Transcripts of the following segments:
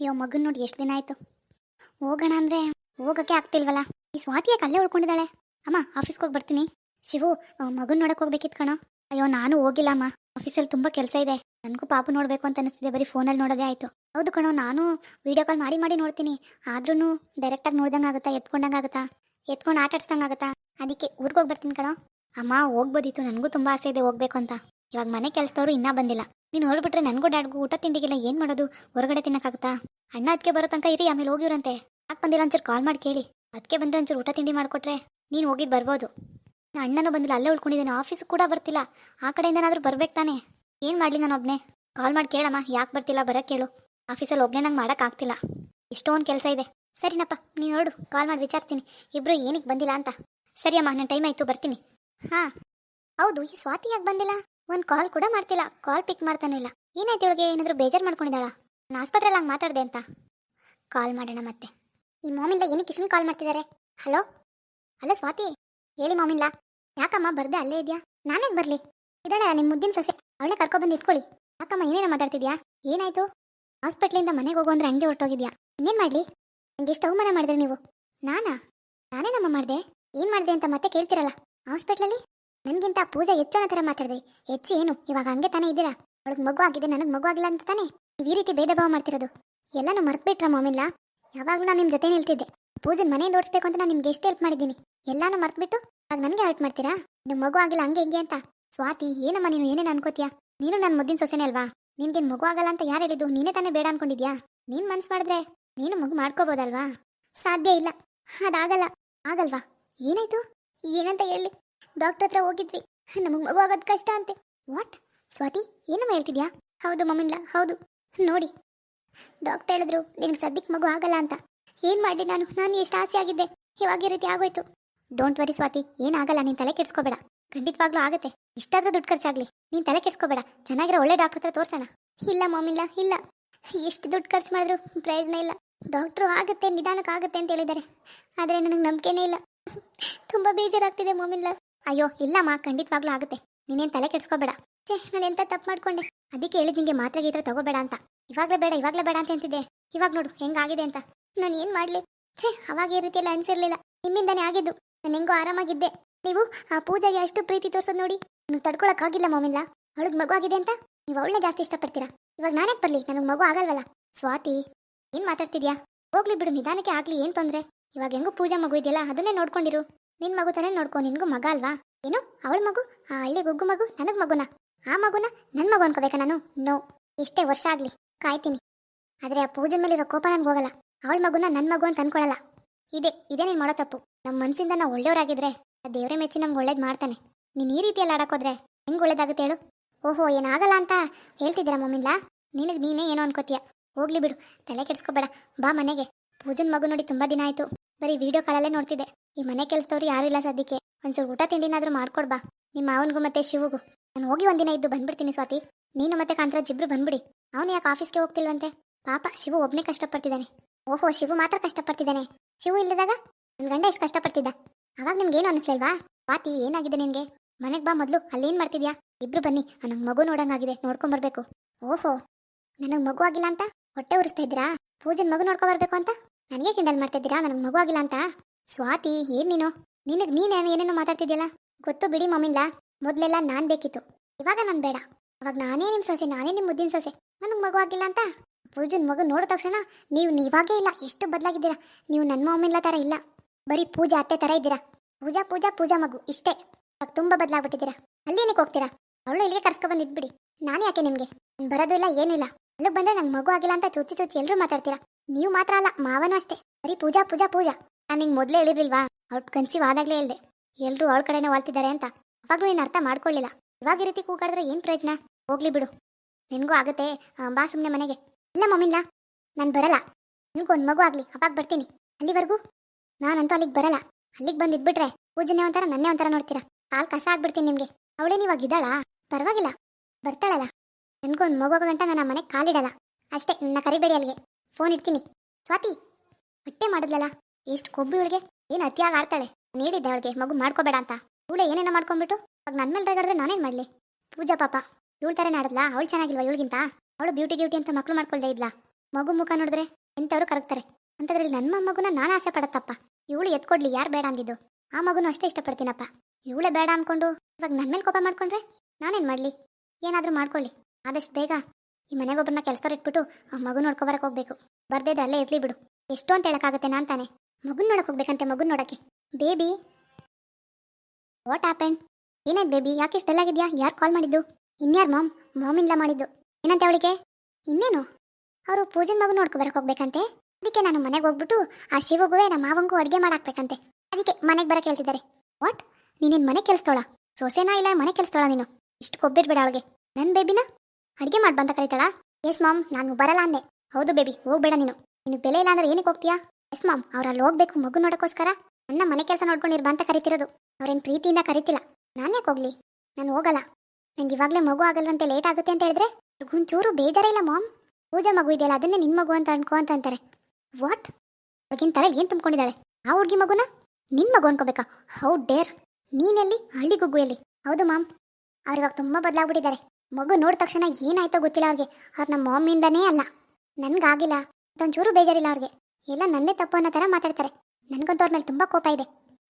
ಅಯ್ಯೋ, ಮಗನ್ ನೋಡಿ ಎಷ್ಟು ದಿನ ಆಯ್ತು. ಹೋಗೋಣ ಅಂದ್ರೆ ಹೋಗಕ್ಕೆ ಆಗ್ತಿಲ್ವಲ್ಲ? ಈ ಸ್ವಾತಿ ಯಾಕೆ ಅಲ್ಲೇ ಉಳ್ಕೊಂಡಿದ್ದಾಳೆ. ಅಮ್ಮ ಆಫೀಸ್ಗೆ ಹೋಗಿ ಬರ್ತೀನಿ. ಶಿವು ಮಗನ್ ನೋಡಕ್ ಹೋಗ್ಬೇಕಿತ್ತು ಕಣೋ. ಅಯ್ಯೋ, ನಾನು ಹೋಗಿಲ್ಲ, ಅಮ್ಮ. ಆಫೀಸಲ್ಲಿ ತುಂಬಾ ಕೆಲಸ ಇದೆ. ನನಗೂ ಪಾಪು ನೋಡಬೇಕು ಅಂತ ಅನಿಸ್ತಿದೆ. ಬರೀ ಫೋನಲ್ಲಿ ನೋಡೋದೇ ಆಯ್ತು. ಹೌದು ಕಣೋ, ನಾನು ವಿಡಿಯೋ ಕಾಲ್ ಮಾಡಿ ಮಾಡಿ ನೋಡ್ತೀನಿ. ಆದ್ರೂ ಡೈರೆಕ್ಟಾಗಿ ನೋಡ್ದಂಗೆ ಆಗುತ್ತಾ, ಎತ್ಕೊಂಡಂಗೆ ಆಗುತ್ತಾ? ಎತ್ಕೊಂಡು ಆಟ ಆಗುತ್ತಾ? ಅದಕ್ಕೆ ಊರಿಗೆ ಹೋಗಿ ಬರ್ತೀನಿ ಕಣೋ. ಅಮ್ಮ, ಹೋಗ್ಬೋದಿತ್ತು. ನನಗೂ ತುಂಬಾ ಆಸೆ ಇದೆ ಹೋಗ್ಬೇಕು ಅಂತ. ಇವಾಗ ಮನೆ ಕೆಲಸದವರು ಇನ್ನೂ ಬಂದಿಲ್ಲ. ನೀನು ಹೊರಬಿಟ್ರೆ ನನಗೂ ಡ್ಯಾಡ್ಗೂ ಊಟ ತಿಂಡಿಗೆಲ್ಲ ಏನು ಮಾಡೋದು? ಹೊರಗಡೆ ತಿನ್ನಕ್ಕಾಗುತ್ತಾ? ಅಣ್ಣ ಅದಕ್ಕೆ ಬರೋ ತನಕ ಇರಿ, ಆಮೇಲೆ ಹೋಗಿವ್ರಂತೆ. ಯಾಕೆ ಬಂದಿಲ್ಲ ಒಂಚೂರು ಕಾಲ್ ಮಾಡಿ ಕೇಳಿ. ಅದಕ್ಕೆ ಬಂದ್ರೆ ಒಂಚೂರು ಊಟ ತಿಂಡಿ ಮಾಡಿಕೊಟ್ರೆ ನೀನು ಹೋಗಿದ್ದು ಬರ್ಬೋದು. ನಾನು ಅಣ್ಣನೂ ಬಂದಿಲ್ಲ, ಅಲ್ಲೇ ಉಳ್ಕೊಂಡಿದ್ದೇನೆ ಆಫೀಸ್ ಕೂಡ ಬರ್ತಿಲ್ಲ. ಆ ಕಡೆಯಿಂದನಾದರೂ ಬರ್ಬೇಕು ತಾನೇ. ಏನು ಮಾಡಲಿ ನಾನು ಒಬ್ಬನೇ ಕಾಲ್ ಮಾಡಿ ಕೇಳಮ್ಮ, ಯಾಕೆ ಬರ್ತಿಲ್ಲ ಬರಕ್ಕೆ ಕೇಳು. ಆಫೀಸಲ್ಲಿ ಒಬ್ಬನೇ ನಂಗೆ ಮಾಡೋಕ್ಕಾಗ್ತಿಲ್ಲ ಇಷ್ಟೊಂದು ಕೆಲಸ ಇದೆ. ಸರಿನಪ್ಪ, ನೀನು ನೋಡು ಕಾಲ್ ಮಾಡಿ ವಿಚಾರಿಸ್ತೀನಿ. ಇಬ್ಬರು ಏನಕ್ಕೆ ಬಂದಿಲ್ಲ ಅಂತ. ಸರಿ ಅಮ್ಮ ನನ್ನ ಟೈಮ್ ಆಯಿತು, ಬರ್ತೀನಿ. ಹಾಂ. ಹೌದು, ಈ ಸ್ವಾತಿ ಯಾಕೆ ಬಂದಿಲ್ಲ? ಒಂದು ಕಾಲ್ ಕೂಡ ಮಾಡ್ತಿಲ್ಲ. ಕಾಲ್ ಪಿಕ್ ಮಾಡ್ತಾನೆ ಇಲ್ಲ. ಏನಾಯ್ತು ಇವಳಿಗೆ? ಏನಾದರೂ ಬೇಜಾರು ಮಾಡ್ಕೊಂಡಿದ್ದಾಳ? ನಾನು ಆಸ್ಪತ್ರೆಯಲ್ಲಿ ಹಂಗೆ ಮಾತಾಡಿದೆ ಅಂತ. ಕಾಲ್ ಮಾಡೋಣ ಮತ್ತೆ. ಈ ಮಾಮಿಂದ ಏನಕ್ಕೆ ಕಿಶನ್ ಕಾಲ್ ಮಾಡ್ತಿದ್ದಾರೆ ಹಲೋ ಹಲೋ ಸ್ವಾತಿ? ಹೇಳಿ ಮಾಮಿಂದ. ಯಾಕಮ್ಮ, ಬರ್ದೆ ಅಲ್ಲೇ ಇದೆಯಾ? ನಾನೇ ಬರಲಿ? ಇದ್ದಾಳೆ ನಿಮ್ಮ ಮುದ್ದಿನ ಸೊಸೆ. ಅವಳೇ ಕರ್ಕೊಬಂದು ಇಟ್ಕೊಳ್ಳಿ. ಯಾಕಮ್ಮ, ಏನೇನೋ ಮಾತಾಡ್ತಿದ್ಯಾ? ಏನಾಯ್ತು? ಹಾಸ್ಪಿಟ್ಲಿಂದ ಮನೆಗೆ ಹೋಗು ಅಂದ್ರೆ ಹಂಗೆ ಹೊರಟೋಗಿದ್ಯಾ? ಇನ್ನೇನು ಮಾಡಲಿ? ನಂಗೆ ಎಷ್ಟು ಅವಮಾನ ಮಾಡಿದ್ರಿ ನೀವು? ನಾನಾ? ನಾನೇನಮ್ಮ ಮಾಡಿದೆ? ಏನು ಮಾಡಿದೆ ಅಂತ ಮತ್ತೆ ಕೇಳ್ತಿರಲ್ಲ. ಹಾಸ್ಪಿಟ್ಲಲ್ಲಿ ನನಗಿಂತ ಪೂಜೆ ಹೆಚ್ಚು ಅನ್ನೋ ಥರ ಮಾತಾಡಿದ್ರಿ ಹೆಚ್ಚು ಏನು? ಇವಾಗ ಹಂಗೆ ತಾನೇ ಇದ್ದೀರಾ? ಅವಳಿಗೆ ಮಗು ಆಗಿದೆ ನನಗೆ ಮಗು ಆಗಿಲ್ಲ ಅಂತ ತಾನೇ? ನೀವು ಈ ರೀತಿ ಭೇದ ಭಾವ ಮಾಡ್ತಿರೋದು. ಎಲ್ಲನೂ ಮರ್ತ್ಬಿಟ್ರ ಮಾಮಿಲ್ಲ? ಯಾವಾಗಲೂ ನಾನು ನಿಮ್ಮ ಜೊತೆ ನಿಲ್ತಿದ್ದೆ ಪೂಜನ್ ಮನೆಯಿಂದ ಓಡಿಸ್ಬೇಕು ಅಂತ ನಾನು ನಿಮ್ಗೆ ಎಷ್ಟು ಹೆಲ್ಪ್ ಮಾಡಿದ್ದೀನಿ. ಎಲ್ಲಾನು ಮರ್ತ್ಬಿಟ್ಟು ಆಗ ನನಗೆ ಹೆಲ್ಪ್ ಮಾಡ್ತೀರಾ? ನಿಮ್ಮ ಮಗು ಆಗಿಲ್ಲ ಹಂಗೆ ಹಿಂಗೆ ಅಂತ. ಸ್ವಾತಿ, ಏನಮ್ಮ ನೀನು ಏನೇನು ಅನ್ಕೋತೀಯಾ? ನೀನು ನನ್ನ ಮುದ್ದಿನ ಸೊಸೆನೇ ಅಲ್ವಾ? ನಿನ್ಗೇನು ಮಗು ಆಗಲ್ಲ ಅಂತ ಯಾರು ಹೇಳಿದ್ದು? ನೀನೇ ತಾನೇ ಬೇಡ ಅನ್ಕೊಂಡಿದ್ಯಾ? ನೀನು ಮನ್ಸು ಮಾಡಿದ್ರೆ ನೀನು ಮಗು ಮಾಡ್ಕೋಬೋದಲ್ವಾ? ಸಾಧ್ಯ ಇಲ್ಲ. ಅದಾಗಲ್ಲ. ಆಗಲ್ವಾ? ಏನಾಯ್ತು? ಏನಂತ ಹೇಳಿ. ಡಾಕ್ಟರ್ ಹತ್ರ ಹೋಗಿದ್ವಿ. ನಮಗೆ ಮಗು ಆಗೋದು ಕಷ್ಟ ಅಂತೆ. ವಾಟ್ ಸ್ವಾತಿ, ಏನಮ್ಮ ಹೇಳ್ತಿದ್ಯಾ? ಹೌದು ಮಮ್ಮಿಲ್ಲ ಹೌದು. ನೋಡಿ. ಡಾಕ್ಟರ್ ಹೇಳಿದ್ರು, ನಿನಗೆ ಸದ್ಯಕ್ಕೆ ಮಗು ಆಗಲ್ಲ ಅಂತ. ಏನು ಮಾಡಿ ನಾನು? ನಾನು ಎಷ್ಟು ಆಸೆ ಆಗಿದ್ದೆ. ಇವಾಗ ಈ ರೀತಿ ಆಗೋಯ್ತು. ಡೋಂಟ್ ವರಿ ಸ್ವಾತಿ ಏನಾಗಲ್ಲ ನೀನು ತಲೆ ಕೆಡ್ಸ್ಕೋಬೇಡ. ಖಂಡಿತವಾಗ್ಲೂ ಆಗುತ್ತೆ. ಇಷ್ಟಾದ್ರೂ ದುಡ್ಡು ಖರ್ಚಾಗ್ಲಿ. ನೀನು ತಲೆ ಕೆಡ್ಸ್ಕೋಬೇಡ. ಚೆನ್ನಾಗಿರೋ ಒಳ್ಳೆ ಡಾಕ್ಟರ್ ಹತ್ರ ತೋರ್ಸೋಣ. ಇಲ್ಲ ಮಮ್ಮಿಲ್ಲ ಇಲ್ಲ. ಎಷ್ಟು ದುಡ್ಡು ಖರ್ಚು ಮಾಡಿದ್ರು? ಪ್ರಯೋಜನ ಇಲ್ಲ. ಡಾಕ್ಟ್ರು ಆಗುತ್ತೆ ನಿಧಾನಕ್ಕೆ ಆಗುತ್ತೆ ಅಂತ ಹೇಳಿದ್ದಾರೆ. ಆದರೆ ನನಗೆ ನಂಬಿಕೆನೇ ಇಲ್ಲ. ತುಂಬ ಬೇಜಾರಾಗ್ತಿದೆ ಮಮ್ಮಿಲ್ಲ ಅಯ್ಯೋ, ಇಲ್ಲಮ್ಮ, ಖಂಡಿತವಾಗ್ಲೂ ಆಗುತ್ತೆ. ನೀನೇನು ತಲೆ ಕೆಡ್ಸ್ಕೋಬೇಡ. ಛೇ ನಾನು ಎಂತ ತಪ್ಪು ಮಾಡ್ಕೊಂಡೆ. ಅದಕ್ಕೆ ಹೇಳಿದ್ ನಿಂಗೆ ಮಾತ್ರೆ ಗೀತ್ರ ತಗೋಬೇಡ ಅಂತ. ಇವಾಗಲೇ ಬೇಡ ಇವಾಗಲೇ ಬೇಡ ಅಂತ ಅಂತಿದ್ದೆ. ಇವಾಗ ನೋಡು, ಹೆಂಗಾಗಿದೆ ಅಂತ. ನಾನು ಏನು ಮಾಡಲಿ? ಛೇ, ಅವಾಗ ಈ ರೀತಿಯಲ್ಲಿ ಎಲ್ಲ ನಿಮ್ಮಿಂದನೇ ಆಗಿದ್ದು. ನಾನು ಹೆಂಗೋ ಆರಾಮಾಗಿದ್ದೆ. ನೀವು ಆ ಪೂಜೆಗೆ ಅಷ್ಟು ಪ್ರೀತಿ ತೋರ್ಸೋದು ನೋಡಿ, ನನಗೆ ತಡ್ಕೊಳಕ್ಕಾಗಿಲ್ಲ ಮೋಮಿಲ್ಲ ಅವಳಗ್ ಮಗು ಆಗಿದೆ ಅಂತ ನೀವು ಒಳ್ಳೆ ಜಾಸ್ತಿ ಇಷ್ಟಪಡ್ತೀರಾ? ಇವಾಗ ನಾನೇ ಬರಲಿ? ನನಗೆ ಮಗು ಆಗಲ್ವಲ್ಲ. ಸ್ವಾತಿ, ಏನು ಮಾತಾಡ್ತಿದ್ಯಾ? ಹೋಗ್ಲಿ ಬಿಡು, ನಿಧಾನಕ್ಕೆ ಆಗ್ಲಿ, ಏನು ತೊಂದರೆ? ಇವಾಗ ಹೆಂಗೂ ಪೂಜಾ ಮಗು ಇದೆಯಲ್ಲ, ಅದನ್ನೇ ನೋಡ್ಕೊಂಡಿರು. ನಿನ್ ಮಗು ತಾನೇ ನೋಡ್ಕೊ, ನಿನ್ಗೂ ಮಗ ಅಲ್ವಾ? ಏನು? ಅವಳ ಮಗು? ಆ ಹಳ್ಳಿ ಗುಗ್ಗು ಮಗು, ನನಗ್ ಮಗುನ? ಆ ಮಗುನ ನನ್ ಮಗು ಅನ್ಕೋಬೇಕಾ ನಾನು? ನೋ ಎಷ್ಟೇ ವರ್ಷ ಆಗ್ಲಿ. ಕಾಯ್ತೀನಿ. ಆದ್ರೆ ಆ ಪೂಜೆ ಮೇಲಿರೋ ಕೋಪ ನನ್ಗೆ ಹೋಗಲ್ಲ. ಅವಳ ಮಗುನ ನನ್ ಮಗು ಅಂತ ಅನ್ಕೊಳಲ್ಲ. ಇದೆ, ಇದೇ ನೀನ್ ಮಾಡೋ ತಪ್ಪು. ನಮ್ಮ ಮನ್ಸಿಂದ ನಾವು ಒಳ್ಳೆಯವರಾಗಿದ್ರೆ ಆ ದೇವ್ರೆ ಮೆಚ್ಚಿ ನಮ್ಗೆ ಒಳ್ಳೇದ್ ಮಾಡ್ತಾನೆ. ನೀನ್ ಈ ರೀತಿಯಲ್ಲಿ ಆಡಕೋದ್ರೆ ಹೆಂಗ್ ಒಳ್ಳೇದಾಗುತ್ತೆ ಹೇಳು? ಓಹೋ, ಏನಾಗಲ್ಲ ಅಂತ ಹೇಳ್ತಿದ್ದೀರಾ ಮಮ್ಮಿಲ್ಲ ನಿನಗ್ ನೀನೇ ಏನೋ ಅನ್ಕೋತೀಯ. ಹೋಗ್ಲಿ ಬಿಡು, ತಲೆ ಕೆಡ್ಸ್ಕೋಬೇಡ. ಬಾ ಮನೆಗೆ. ಪೂಜನ್ ಮಗು ನೋಡಿ ತುಂಬಾ ದಿನ ಆಯ್ತು. ಬರೀ ವಿಡಿಯೋ ಕಾಲಲ್ಲೇ ನೋಡ್ತಿದ್ದೆ. ಈ ಮನೆ ಕೆಲಸದವ್ರು ಯಾರು ಇಲ್ಲ ಸದ್ಯಕ್ಕೆ. ಒಂಚೂರು ಊಟ ತಿಂಡಿನಾದ್ರೂ ಮಾಡ್ಕೊಡ್ ಬಾ. ನಿಮ್ಮ ಮಾವನಿಗೂ ಮತ್ತೆ ಶಿವಗೂ. ನಾನು ಹೋಗಿ ಒಂದಿನ ಇದ್ದು ಬಂದ್ಬಿಡ್ತೀನಿ ಸ್ವಾತಿ. ನೀನು ಮತ್ತೆ ಕಾಂತರಾಜ್ ಇಬ್ರು ಬಂದ್ಬಿಡಿ. ಅವನು ಯಾಕೆ ಆಫೀಸ್ಗೆ ಹೋಗ್ತಿಲ್ವಂತೆ? ಪಾಪ, ಶಿವು ಒಬ್ಬನೇ ಕಷ್ಟಪಡ್ತಿದ್ದಾನೆ ಓಹೋ, ಶಿವು ಮಾತ್ರ ಕಷ್ಟಪಡ್ತಿದ್ದಾನೆ ಶಿವು ಇಲ್ಲದಾಗ ನನ್ನ ಗಂಡ ಎಷ್ಟು ಕಷ್ಟಪಡ್ತಿದ್ದ? ಅವಾಗ ನಿಮ್ಗೇನು ಅನಿಸ್ಲಿಲ್ವಾ? ಸ್ವಾತಿ, ಏನಾಗಿದೆ ನಿನ್ಗೆ? ಮನೆಗೆ ಬಾ ಮೊದಲು. ಏನ್ ಮಾಡ್ತಿದ್ಯಾ? ಇಬ್ರು ಬನ್ನಿ. ನನಗೆ ಮಗು ನೋಡಂಗಾಗಿದೆ. ನೋಡ್ಕೊಂಬರ್ಬೇಕು ಓಹೋ. ನನಗೆ ಮಗು ಆಗಿಲ್ಲ ಅಂತ ಹೊಟ್ಟೆ ಉರಿಸ್ತಾ ಇದ್ದೀರಾ? ಪೂಜನ್ ಮಗು ನೋಡ್ಕೊಬರ್ಬೇಕು ಅಂತ? ನನಗೆ ಕಿಂಡಲ್ ಮಾಡ್ತಾ ಇದ್ದೀರಾ? ನನಗೆ ಮಗು ಆಗಿಲ್ಲ ಅಂತ? ಸ್ವಾತಿ, ಏನ್ ನೀನು? ನಿನಗೆ ನೀನೇನು ಏನೇನೋ ಮಾತಾಡ್ತಿದ್ಯಲ್ಲ? ಗೊತ್ತು ಬಿಡಿ ಮಮ್ಮಿಂದ ಮೊದಲೆಲ್ಲ ನಾನ್ ಬೇಕಿತ್ತು. ಇವಾಗ ನಾನು ಬೇಡ. ಅವಾಗ ನಾನೇ ನಿಮ್ಮ ಸೊಸೆ, ನಾನೇ ನಿಮ್ಮ ಮುದ್ದಿನ ಸೊಸೆ. ನನಗೆ ಮಗು ಆಗಿಲ್ಲ ಅಂತ? ಪೂಜನ್ ಮಗು ನೋಡಿದ ತಕ್ಷಣ ನೀವು ನೀವಾಗೇ ಇಲ್ಲ, ಎಷ್ಟು ಬದಲಾಗಿದ್ದೀರಾ? ನೀವು ನನ್ನ ಮಮ್ಮಿಲ್ಲ ಥರ ಇಲ್ಲ. ಬರೀ ಪೂಜಾ ಅತ್ತೆ ಥರ ಇದ್ದೀರಾ? ಪೂಜಾ ಪೂಜಾ ಪೂಜಾ ಮಗು, ಇಷ್ಟೇ. ಇವಾಗ ತುಂಬ ಬದಲಾಗ್ಬಿಟ್ಟಿದ್ದೀರಾ? ಅಲ್ಲೇನಕ್ಕೆ ಹೋಗ್ತೀರಾ? ಅವಳು ಇಲ್ಲಿಗೆ ಕರ್ಸ್ಕೊಬಂದು ಬಿಡಿ. ನಾನು ಯಾಕೆ ನಿಮಗೆ? ಬರೋದು ಇಲ್ಲ, ಏನಿಲ್ಲ. ಅಲ್ಲಿಗೆ ಬಂದ್ರೆ ನಂಗೆ ಮಗು ಆಗಿಲ್ಲ ಅಂತ ಚುಚ್ಚಿ ಚುಚ್ಚಿ ಎಲ್ಲರೂ ಮಾತಾಡ್ತೀರಾ? ನೀವು ಮಾತ್ರ ಅಲ್ಲ, ಮಾವನೂ ಅಷ್ಟೇ. ಬರೀ ಪೂಜಾ ಪೂಜಾ ಪೂಜಾ. ನಾನು ನಿಂಗೆ ಮೊದಲೇ ಹೇಳಿರ್ಲಿಲ್ವಾ ಅವ್ಳು ಕನ್ಸೀವ್ ಆದಾಗಲೇ ಹೇಳ್ದೆ. ಎಲ್ಲರೂ ಅವಳ ಕಡೆನೇ ವಾಲ್ತಿದ್ದಾರೆ ಅಂತ. ಅವಾಗಲೂ ನೀನು ಅರ್ಥ ಮಾಡ್ಕೊಳ್ಳಿಲ್ಲ ಇವಾಗ ಈ ರೀತಿ ಕೂಗಾಡಿದ್ರೆ ಏನು ಪ್ರಯೋಜನ? ಹೋಗ್ಲಿ ಬಿಡು. ನಿನಗೂ ಆಗುತ್ತೆ. ಬಾ ಸುಮ್ಮನೆ ಮನೆಗೆ. ಇಲ್ಲ ಮಮ್ಮಿಲ್ಲ ನಾನು ಬರಲ್ಲ. ನಿನಗೂ ಒಂದು ಮಗು ಆಗಲಿ. ಅವಾಗ ಬರ್ತೀನಿ. ಅಲ್ಲಿವರೆಗೂ? ನಾನಂತೂ ಅಲ್ಲಿಗೆ ಬರಲ್ಲ. ಅಲ್ಲಿಗೆ ಬಂದು ಇದ್ಬಿಟ್ರೆ ಪೂಜನೆ ಒಂಥರ, ನನ್ನೇ ಒಂಥರ ನೋಡ್ತೀರಾ? ಕಾಲು ಕಸ ಆಗ್ಬಿಡ್ತೀನಿ ನಿಮಗೆ. ಅವಳೇನು ಇವಾಗ ಇದ್ದಾಳಾ? ಪರವಾಗಿಲ್ಲ. ಬರ್ತಾಳಲ್ಲ. ನನಗೊಂದು ಮಗು ಗಂಟ ನಾನು ಮನೆಗೆ ಕಾಲಿಡಲ್ಲ. ಅಷ್ಟೇ, ನನ್ನ ಕರಿಬೇಡಿ ಅಲ್ಲಿಗೆ. ಫೋನ್ ಇಡ್ತೀನಿ. ಸ್ವಾತಿ, ಹೊಟ್ಟೆ ಮಾಡಿದ್ಲಲ್ಲ? ಎಷ್ಟು ಕೊಬ್ಬಿ ಇವಳಿಗೆ ಏನು ಅತಿಯಾಗಿ ಆಡ್ತಾಳೆ? ನಾನು ಹೇಳಿದ್ದೆ ಅವಳಿಗೆ, ಮಗು ಮಾಡ್ಕೋಬೇಡ ಅಂತ. ಇವಳೆ ಏನೇನೋ ಮಾಡ್ಕೊಂಡ್ಬಿಟ್ಟು ಇವಾಗ ನನ್ನ ಮೇಲೆ ರೇಗಾಡಿದ್ರೆ ನಾನೇನು ಮಾಡಲಿ? ಪೂಜಾ ಪಾಪ, ಇವಳ ಥರನೇ ಆಡಿದ್ಲಾ? ಅವಳು ಚೆನ್ನಾಗಿಲ್ವಾ ಇವಳಿಗಿಂತ? ಅವಳು ಬ್ಯೂಟಿ ಗ್ಯೂಟಿ ಅಂತ ಮಕ್ಕಳು ಮಾಡ್ಕೊಳ್ದೇ ಇದ್ಲಾ? ಮಗು ಮುಖ ನೋಡಿದ್ರೆ ಎಂಥವ್ರು ಕರಗ್ತಾರೆ. ಅಂಥದ್ರಲ್ಲಿ ನನ್ನ ಮಗುನ ನಾನು ಆಸೆ ಪಡತ್ತಪ್ಪ. ಇವಳು ಎತ್ಕೊಡ್ಲಿ, ಯಾರು ಬೇಡ ಅಂದಿದ್ದು? ಆ ಮಗುನು ಅಷ್ಟೇ ಇಷ್ಟಪಡ್ತೀನಪ್ಪ. ಇವಳೇ ಬೇಡ ಅನ್ಕೊಂಡು ಇವಾಗ ನನ್ನ ಮೇಲೆ ಕೋಪ ಮಾಡ್ಕೊಂಡ್ರೆ ನಾನೇನು ಮಾಡಲಿ? ಏನಾದರೂ ಮಾಡ್ಕೊಳ್ಳಿ. ಆದಷ್ಟು ಬೇಗ ಈ ಮನೆಗೊಬ್ಬರನ್ನ ಕೆಲಸದವ್ರು ಇಟ್ಬಿಟ್ಟು ಆ ಮಗು ನೋಡ್ಕೊಬರಕ್ಕೆ ಹೋಗ್ಬೇಕು. ಬರ್ದೇ ಇದ್ರೆ ಅಲ್ಲೇ ಇರಲಿ ಬಿಡು. ಎಷ್ಟು ಅಂತ ಹೇಳೋಕ್ಕಾಗುತ್ತೆ ನಾನು ತಾನೆ. ಮಗುನ್ ನೋಡಕ್ ಹೋಗ್ಬೇಕಂತೆ ಮಗು ನೋಡಕ್ಕೆ. ಬೇಬಿ ವಾಟ್ ಹ್ಯಾಪನ್ ಏನಾಯ್ತು ಬೇಬಿ, ಯಾಕೆ ಇಷ್ಟೆಲ್ಲ ಆಗಿದ್ಯಾ? ಯಾರು ಕಾಲ್ ಮಾಡಿದ್ದು? ಇನ್ಯಾರು ಮಾಮ್ ಮಾಮಿಂದ ಮಾಡಿದ್ದು. ಏನಂತೆ ಅವಳಿಗೆ? ಇನ್ನೇನು? ಅವರು ಪೂಜನ್ ಮಗು ನೋಡ್ಕೊ ಬರಕ್ ಹೋಗ್ಬೇಕಂತೆ. ಅದಕ್ಕೆ ನಾನು ಮನೆಗೆ ಹೋಗ್ಬಿಟ್ಟು ಆ ಶಿವಗುವೆ ನಮ್ಮ ಮಾವಂಗೂ ಅಡುಗೆ ಮಾಡಾಕ್ಬೇಕಂತೆ. ಅದಕ್ಕೆ ಮನೆಗೆ ಬರಕ್ಕೆ ಹೇಳ್ತಿದ್ದಾರೆ. ವಾಟ್ ನೀನೇನು ಮನೆ ಕೆಲಸದೋಳ? ಸೊಸೆನಾ ಇಲ್ಲ ಮನೆ ಕೆಲಸದೋಳ ನೀನು? ಇಷ್ಟು ಕೊಬ್ಬಿಡ್ಬೇಡ ಅವಳಿಗೆ. ನನ್ನ ಬೇಬಿನ? ಅಡುಗೆ ಮಾಡಿ ಕರೀತಾಳ? ಎಸ್ ಮಾಮ್ ನಾನು ಬರಲ್ಲ ಅಂದೆ. ಹೌದು ಬೇಬಿ, ಹೋಗ್ಬೇಡ ನೀನು. ನೀನು ಬೆಲೆ ಇಲ್ಲ ಅಂದ್ರೆ ಏನಕ್ಕೆ ಹೋಗ್ತೀಯಾ? ಎಸ್ ಮಾಮ್ ಅವ್ರಲ್ಲಿ ಹೋಗ್ಬೇಕು ಮಗು ನೋಡೋಕ್ಕೋಸ್ಕರ ನನ್ನ ಮನೆ ಕೆಲಸ ನೋಡ್ಕೊಂಡಿರ್ಬಾ ಅಂತ ಕರಿತಿರೋದು. ಅವ್ರೇನು ಪ್ರೀತಿಯಿಂದ ಕರಿತಿಲ್ಲ. ನಾನೇ ಹೋಗ್ಲಿ? ನಾನು ಹೋಗಲ್ಲ. ನಂಗೆ ಇವಾಗಲೇ ಮಗು ಆಗಲ್ವಂತೆ ಲೇಟ್ ಆಗುತ್ತೆ ಅಂತ ಹೇಳಿದ್ರೆ ಒಂಚೂರು ಬೇಜಾರೇ ಇಲ್ಲ ಮಾಮ್ ಪೂಜಾ ಮಗು ಇದೆಯಲ್ಲ, ಅದನ್ನೇ ನಿನ್ನ ಮಗು ಅಂತ ಅನ್ಕೋ ಅಂತ ಅಂತಾರೆ. ವಾಟ್ ಅವ್ರಿಗಿನ ತಲೆ ಏನು ತುಂಬ್ಕೊಂಡಿದ್ದಾಳೆ? ಆ ಹುಡುಗಿ ಮಗುನ? ನಿನ್ನ ಮಗು ಅನ್ಕೋಬೇಕಾ? How dare ನೀನೆಲ್ಲಿ? ಹಳ್ಳಿ ಗುಗ್ಗು ಎಲ್ಲಿ ಹೌದು ಮಾಮ್ ಅವ್ರು ಇವಾಗ ತುಂಬ ಬದಲಾಗ್ಬಿಟ್ಟಿದ್ದಾರೆ. ಮಗು ನೋಡಿದ ತಕ್ಷಣ ಏನಾಯ್ತೋ ಗೊತ್ತಿಲ್ಲ ಅವ್ರಿಗೆ. ಅವ್ರು ನಮ್ಮ ಮಾಮಿಂದನೇ ಅಲ್ಲ. ನನ್ಗಾಗಿಲ್ಲ. ಅದೊಂಚೂರು ಬೇಜಾರಿಲ್ಲ ಅವ್ರಿಗೆ. ಎಲ್ಲ ನನ್ನೇ ತಪ್ಪು ಅನ್ನೋ ಥರ ಮಾತಾಡ್ತಾರೆ. ನನಗಂತೂ ಅವ್ರ ಮೇಲೆ ತುಂಬ ಕೋಪ ಇದೆ.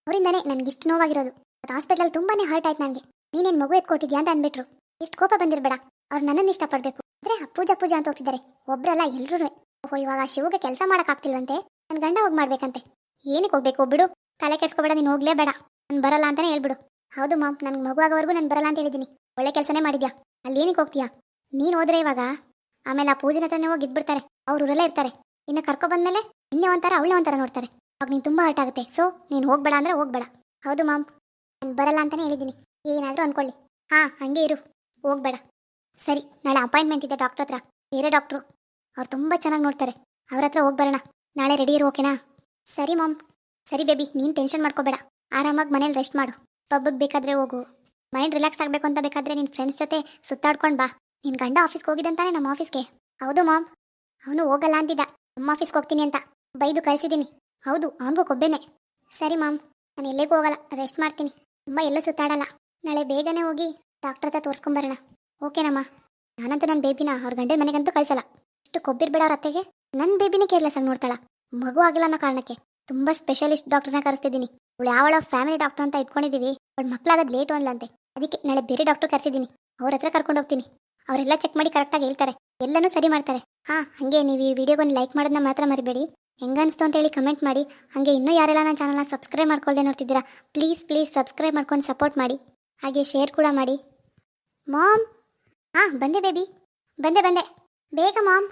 ಅವರಿಂದನೇ ಇಷ್ಟು ನೋವಾಗಿರೋದು. ಅದು ಹಾಸ್ಪಿಟಲ್ ತುಂಬಾನೇ ಹರ್ಟ್ ಆಯ್ತು ನನಗೆ ನೀನೇನು ಮಗು ಎತ್ಕೊಟ್ಟಿದ್ಯಾ ಅಂತ ಅಂದ್ಬಿಟ್ರು. ಇಷ್ಟು ಕೋಪ ಬಂದಿರಬೇಡ. ಅವ್ರು ನನ್ನನ್ನು ಇಷ್ಟಪಡಬೇಕು. ಅಂದರೆ ಪೂಜಾ ಪೂಜಾ ಅಂತ ಹೋಗ್ತಿದ್ದಾರೆ. ಒಬ್ರಲ್ಲ ಎಲ್ಲರೂ ಓಹೋ, ಇವಾಗ ಶಿವಗೆ ಕೆಲಸ ಮಾಡೋಕ್ಕಾಗ್ತಿಲ್ವಂತೆ ನನ್ನ ಗಂಡ ಹೋಗಿ ಮಾಡ್ಬೇಕಂತೆ. ಏನಕ್ಕೆ ಹೋಗ್ಬೇಕು ಬಿಡು. ತಲೆ ಕೆಡ್ಸ್ಕೊಬೇಡ, ನೀನು ಹೋಗ್ಲೇ ಬೇಡ ನಾನು ಬರಲ್ಲ ಅಂತಾನೆ ಹೇಳ್ಬಿಡು. ಹೌದು ಮಾಮ್, ನನ್ಗೆ ಮಗು ಆಗೋವರೆಗೂ ನಾನು ಬರಲ್ಲ ಅಂತ ಹೇಳಿದ್ದೀನಿ ಒಳ್ಳೆ ಕೆಲಸನೇ ಮಾಡಿದ್ಯಾ? ಅಲ್ಲಿ ಏನಕ್ಕೆ ಹೋಗ್ತೀಯಾ? ನೀನು ಹೋದ್ರೆ ಇವಾಗ? ಆಮೇಲೆ ಆ ಪೂಜೆ ಹತ್ರನೇ ಹೋಗಿ ಇದ್ಬಿಡ್ತಾರೆ. ಅವ್ರ ಊರಲ್ಲೇ ಇರ್ತಾರೆ. ಇನ್ನು ಕರ್ಕೊ ಬಂದ್ಮೇಲೆ ಇಲ್ಲೇ ಒಂಥರ ಅವಳೇ ಒಂಥರ ನೋಡ್ತಾರೆ. ಅವಾಗ ನೀನು ತುಂಬ ಹರ್ಟ್ ಆಗುತ್ತೆ. ಸೊ ನೀನು ಹೋಗ್ಬೇಡ ಅಂದ್ರೆ ಹೋಗ್ಬೇಡ. ಹೌದು ಮಾಮ್. ನಾನು ಬರಲ್ಲ ಅಂತಾನೆ ಹೇಳಿದ್ದೀನಿ. ಏನಾದರೂ ಅನ್ಕೊಳ್ಳಿ. ಹಾಂ, ಹಂಗೆ ಇರು. ಹೋಗ್ಬೇಡ. ಸರಿ, ನಾಳೆ ಅಪಾಯಿಂಟ್ಮೆಂಟ್ ಇದೆ ಡಾಕ್ಟ್ರ್ ಹತ್ರ. ಬೇರೆ ಡಾಕ್ಟ್ರು ಅವ್ರು ತುಂಬ ಚೆನ್ನಾಗಿ ನೋಡ್ತಾರೆ. ಅವ್ರ ಹತ್ರ ಹೋಗಿ ಬರೋಣ. ನಾಳೆ ರೆಡಿ ಇರು ಓಕೆನಾ ಸರಿ ಮಾಮ್. ಸರಿ ಬೇಬಿ ನೀನು ಟೆನ್ಷನ್ ಮಾಡ್ಕೋಬೇಡ. ಆರಾಮಾಗಿ ಮನೇಲಿ ರೆಸ್ಟ್ ಮಾಡು. ಪಬ್ಬಿಗೆ ಬೇಕಾದ್ರೆ ಹೋಗು. ಮೈಂಡ್ ರಿಲ್ಯಾಕ್ಸ್ ಆಗಬೇಕು ಅಂತ ಬೇಕಾದ್ರೆ ನಿನ್ನ ಫ್ರೆಂಡ್ಸ್ ಜೊತೆ ಸುತ್ತಾಡ್ಕೊಂಡು ಬಾ. ನಿನ್ನ ಗಂಡ ಆಫೀಸ್ಗೆ ಹೋಗಿದ್ದಂತಾನೆ ನಮ್ಮ ಆಫೀಸ್ಗೆ ಹೌದು ಮಾಮ್. ಅವನು ಹೋಗಲ್ಲ ಅಂತಿದ್ದ ನಮ್ಮ ಆಫೀಸ್ಗೆ ಹೋಗ್ತೀನಿ ಅಂತ ಬೈದು ಕಳಿಸಿದ್ದೀನಿ. ಹೌದು, ಅವನಿಗೂ ಕೊಬ್ಬೇನೆ. ಸರಿ ಮಾಮ್, ನಾನು ಎಲ್ಲಿಗೂ ಹೋಗಲ್ಲ ರೆಸ್ಟ್ ಮಾಡ್ತೀನಿ. ಅಮ್ಮ ಎಲ್ಲೂ ಸುತ್ತಾಡಲ್ಲ. ನಾಳೆ ಬೇಗನೆ ಹೋಗಿ ಡಾಕ್ಟರ್ ಹತ್ರ ತೋರಿಸ್ಕೊಂಬರೋಣ. ಓಕೆನಮ್ಮ ನಾನಂತೂ ನನ್ನ ಬೇಬಿನ ಅವ್ರ ಗಂಡ ಮನೆಗಂತೂ ಕಳಿಸಲ್ಲ. ಇಷ್ಟು ಕೊಬ್ಬಿರ್ಬೇಡ ಅವ್ರ ಅತ್ತೆಗೆ ನನ್ನ ಬೇಬಿನೇ ಕೇರ್ಲೆಸ್ ಆಗಿ ನೋಡ್ತಾಳ. ಮಗು ಆಗಿಲ್ಲ ಅನ್ನೋ ಕಾರಣಕ್ಕೆ ತುಂಬ ಸ್ಪೆಷಲಿಸ್ಟ್ ಡಾಕ್ಟರ್ನ ಕರೆಸ್ತಿದ್ದೀನಿ. ಅವಳು ಯಾವಳ ಫ್ಯಾಮಿಲಿ ಡಾಕ್ಟರ್ ಅಂತ ಇಟ್ಕೊಂಡಿದ್ದೀವಿ ಮಕ್ಳಾಗಾದ ಲೇಟ್ ಲೇಟು ಅನ್ಲಂತೆ. ಅದಕ್ಕೆ ನಾಳೆ ಬೇರೆ ಡಾಕ್ಟರ್ ಕರೆಸಿದ್ದೀನಿ. ಅವ್ರ ಹತ್ರ ಕರ್ಕೊಂಡು ಹೋಗ್ತೀನಿ. ಅವರೆಲ್ಲ ಚೆಕ್ ಮಾಡಿ ಕರೆಕ್ಟಾಗಿ ಹೇಳ್ತಾರೆ. ಎಲ್ಲನೂ ಸರಿ ಮಾಡ್ತಾರೆ. ಹಾಂ, ಹಾಗೆ ನೀವು ಈ ವಿಡಿಯೋಗೊಂದು ಲೈಕ್ ಮಾಡೋದನ್ನ ಮಾತ್ರ ಮರಿಬೇಡಿ. ಅಂತ ಹೇಳಿ ಕಮೆಂಟ್ ಮಾಡಿ. ಹಾಗೆ ಇನ್ನೂ ಯಾರೆಲ್ಲ ನನ್ನ ಚಾನಲ್ನ ಸಬ್ಸ್ಕ್ರೈಬ್ ಮಾಡ್ಕೊಳ್ದೆ ನೋಡ್ತಿದ್ದೀರಾ, ಪ್ಲೀಸ್ ಪ್ಲೀಸ್ ಸಬ್ಸ್ಕ್ರೈಬ್ ಮಾಡ್ಕೊಂಡು ಸಪೋರ್ಟ್ ಮಾಡಿ. ಹಾಗೆ ಶೇರ್ ಕೂಡ ಮಾಡಿ. ಮಾಮ್, ಹಾಂ, ಬಂದೆ ಬೇಬಿ. ಬಂದೆ ಬಂದೆ. ಬೇಗ ಮಾಮ್.